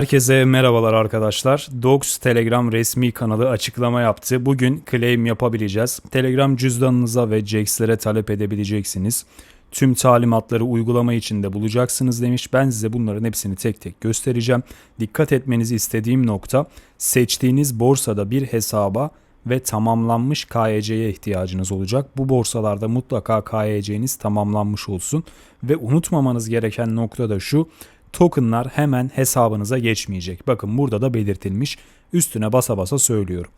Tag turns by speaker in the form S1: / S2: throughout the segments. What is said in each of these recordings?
S1: Herkese merhabalar arkadaşlar. Dogs Telegram resmi kanalı açıklama yaptı. Bugün claim yapabileceğiz. Telegram cüzdanınıza ve Jax'lere talep edebileceksiniz. Tüm talimatları uygulama içinde bulacaksınız demiş. Ben size bunların hepsini tek tek göstereceğim. Dikkat etmenizi istediğim nokta seçtiğiniz borsada bir hesaba ve tamamlanmış KYC'ye ihtiyacınız olacak. Bu borsalarda mutlaka KYC'niz tamamlanmış olsun ve unutmamanız gereken nokta da şu. Tokenlar hemen hesabınıza geçmeyecek. Bakın burada da belirtilmiş. Üstüne basa basa söylüyorum.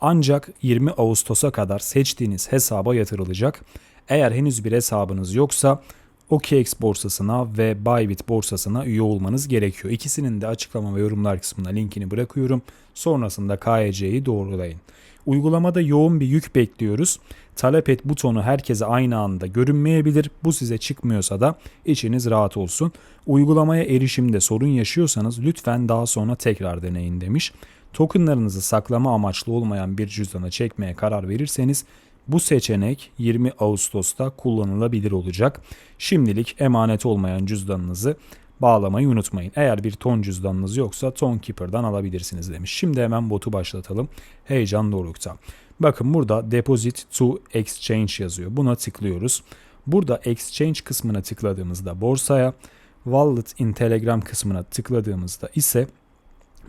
S1: Ancak 20 Ağustos'a kadar seçtiğiniz hesaba yatırılacak. Eğer henüz bir hesabınız yoksa OKX borsasına ve Bybit borsasına üye olmanız gerekiyor. İkisinin de açıklama ve yorumlar kısmına linkini bırakıyorum. Sonrasında KYC'yi doğrulayın. Uygulamada yoğun bir yük bekliyoruz. Talep et butonu herkese aynı anda görünmeyebilir. Bu size çıkmıyorsa da içiniz rahat olsun. Uygulamaya erişimde sorun yaşıyorsanız lütfen daha sonra tekrar deneyin demiş. Tokenlarınızı saklama amaçlı olmayan bir cüzdana çekmeye karar verirseniz bu seçenek 20 Ağustos'ta kullanılabilir olacak. Şimdilik emanet olmayan cüzdanınızı bağlamayı unutmayın. Eğer bir ton cüzdanınız yoksa Ton Keeper'dan alabilirsiniz demiş. Şimdi hemen botu başlatalım. Heyecan dorukta. Bakın burada Deposit to Exchange yazıyor. Buna tıklıyoruz. Burada Exchange kısmına tıkladığımızda borsaya, Wallet in Telegram kısmına tıkladığımızda ise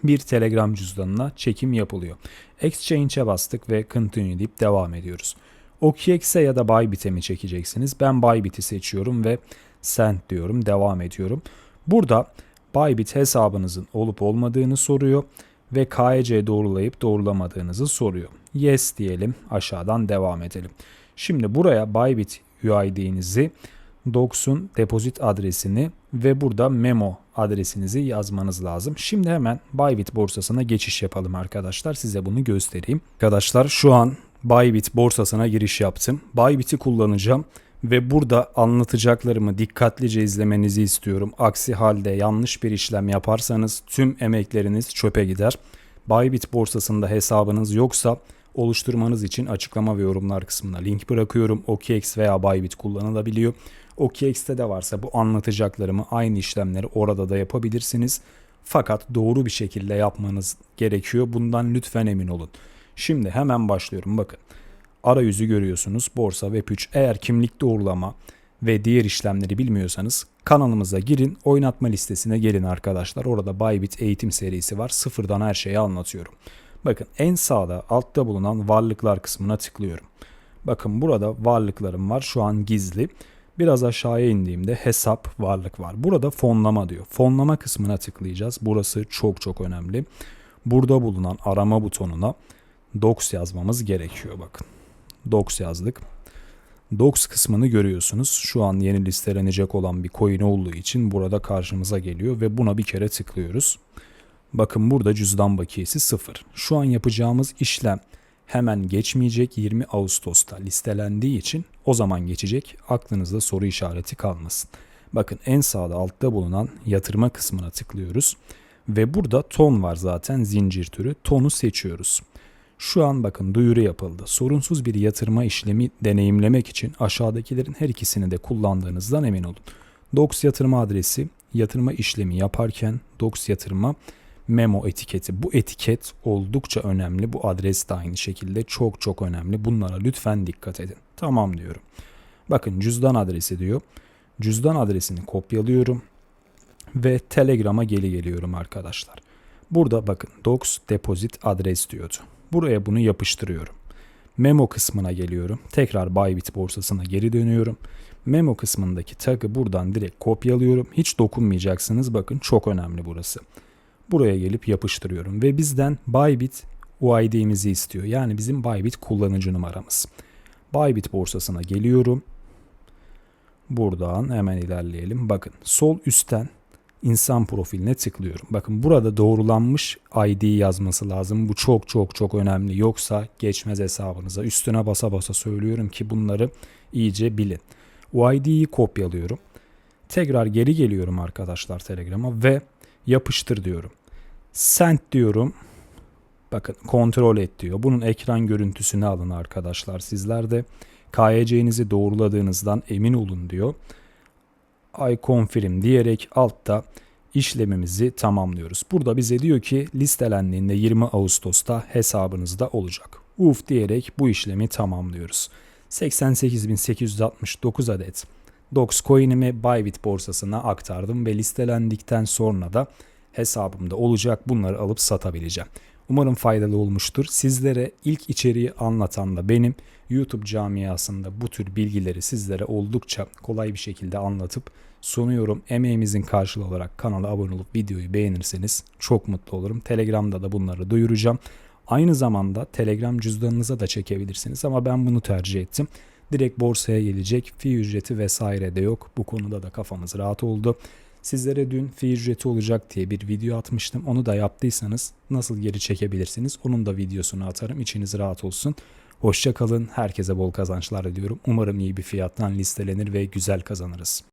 S1: bir Telegram cüzdanına çekim yapılıyor. Exchange'e bastık ve Continue deyip devam ediyoruz. OKX'e ya da Bybit'e mi çekeceksiniz? Ben Bybit'i seçiyorum ve Send diyorum, devam ediyorum. Burada Bybit hesabınızın olup olmadığını soruyor ve KYC doğrulayıp doğrulamadığınızı soruyor. Yes diyelim, aşağıdan devam edelim. Şimdi buraya Bybit UID'nizi Docs'un depozit adresini ve burada memo adresinizi yazmanız lazım. Şimdi hemen Bybit borsasına geçiş yapalım arkadaşlar. Size bunu göstereyim. Arkadaşlar şu an Bybit borsasına giriş yaptım. Bybit'i kullanacağım ve burada anlatacaklarımı dikkatlice izlemenizi istiyorum. Aksi halde yanlış bir işlem yaparsanız tüm emekleriniz çöpe gider. Bybit borsasında hesabınız yoksa oluşturmanız için açıklama ve yorumlar kısmına link bırakıyorum. OKX veya Bybit kullanılabiliyor. OKX'te de varsa bu anlatacaklarımı aynı işlemleri orada da yapabilirsiniz. Fakat doğru bir şekilde yapmanız gerekiyor. Bundan lütfen emin olun. Şimdi hemen başlıyorum. Bakın arayüzü görüyorsunuz. Borsa Web 3. Eğer kimlik doğrulama ve diğer işlemleri bilmiyorsanız kanalımıza girin. Oynatma listesine gelin arkadaşlar. Orada Bybit eğitim serisi var. Sıfırdan her şeyi anlatıyorum. Bakın en sağda altta bulunan varlıklar kısmına tıklıyorum. Bakın burada varlıklarım var. Şu an gizli. Biraz aşağıya indiğimde hesap varlık var. Burada fonlama diyor. Fonlama kısmına tıklayacağız. Burası çok çok önemli. Burada bulunan arama butonuna docs yazmamız gerekiyor bakın. Docs yazdık. Docs kısmını görüyorsunuz. Şu an yeni listelenecek olan bir coin olduğu için burada karşımıza geliyor ve buna bir kere tıklıyoruz. Bakın burada cüzdan bakiyesi 0. Şu an yapacağımız işlem hemen geçmeyecek 20 Ağustos'ta listelendiği için o zaman geçecek. Aklınızda soru işareti kalmasın. Bakın en sağda altta bulunan yatırma kısmına tıklıyoruz. Ve burada ton var zaten zincir türü. Tonu seçiyoruz. Şu an bakın duyuru yapıldı. Sorunsuz bir yatırma işlemi deneyimlemek için aşağıdakilerin her ikisini de kullandığınızdan emin olun. Docs yatırma adresi yatırma işlemi yaparken Docs yatırma memo etiketi. Bu etiket oldukça önemli. Bu adres de aynı şekilde çok çok önemli. Bunlara lütfen dikkat edin. Tamam diyorum. Bakın cüzdan adresi diyor. Cüzdan adresini kopyalıyorum ve Telegram'a geri geliyorum arkadaşlar. Burada bakın Docs Deposit adres diyordu. Buraya bunu yapıştırıyorum. Memo kısmına geliyorum. Tekrar Bybit borsasına geri dönüyorum. Memo kısmındaki tagı buradan direkt kopyalıyorum. Hiç dokunmayacaksınız. Bakın çok önemli burası. Buraya gelip yapıştırıyorum ve bizden Bybit UID'mizi istiyor. Yani bizim Bybit kullanıcı numaramız. Bybit borsasına geliyorum. Buradan hemen ilerleyelim. Bakın sol üstten insan profiline tıklıyorum. Bakın burada doğrulanmış ID yazması lazım. Bu çok çok çok önemli. Yoksa geçmez hesabınıza. Üstüne basa basa söylüyorum ki bunları iyice bilin. O ID'yi kopyalıyorum. Tekrar geri geliyorum arkadaşlar Telegram'a ve yapıştır diyorum. Send diyorum. Bakın kontrol et diyor. Bunun ekran görüntüsünü alın arkadaşlar sizler de. KYC'nizi doğruladığınızdan emin olun diyor. I confirm diyerek altta işlemimizi tamamlıyoruz. Burada bize diyor ki listelendiğinde 20 Ağustos'ta hesabınızda olacak. Uf diyerek bu işlemi tamamlıyoruz. 88.869 adet Dogecoin'imi Bybit borsasına aktardım ve listelendikten sonra da hesabımda olacak bunları alıp satabileceğim. Umarım faydalı olmuştur. Sizlere ilk içeriği anlatan da benim. YouTube camiasında bu tür bilgileri sizlere oldukça kolay bir şekilde anlatıp sunuyorum. Emeğimizin karşılığı olarak kanala abone olup videoyu beğenirseniz çok mutlu olurum. Telegram'da da bunları duyuracağım. Aynı zamanda Telegram cüzdanınıza da çekebilirsiniz ama ben bunu tercih ettim. Direkt borsaya gelecek. Fi ücreti vesaire de yok. Bu konuda da kafamız rahat oldu. Sizlere dün fi ücreti olacak diye bir video atmıştım. Onu da yaptıysanız nasıl geri çekebilirsiniz? Onun da videosunu atarım. İçiniz rahat olsun. Hoşça kalın. Herkese bol kazançlar diliyorum. Umarım iyi bir fiyattan listelenir ve güzel kazanırız.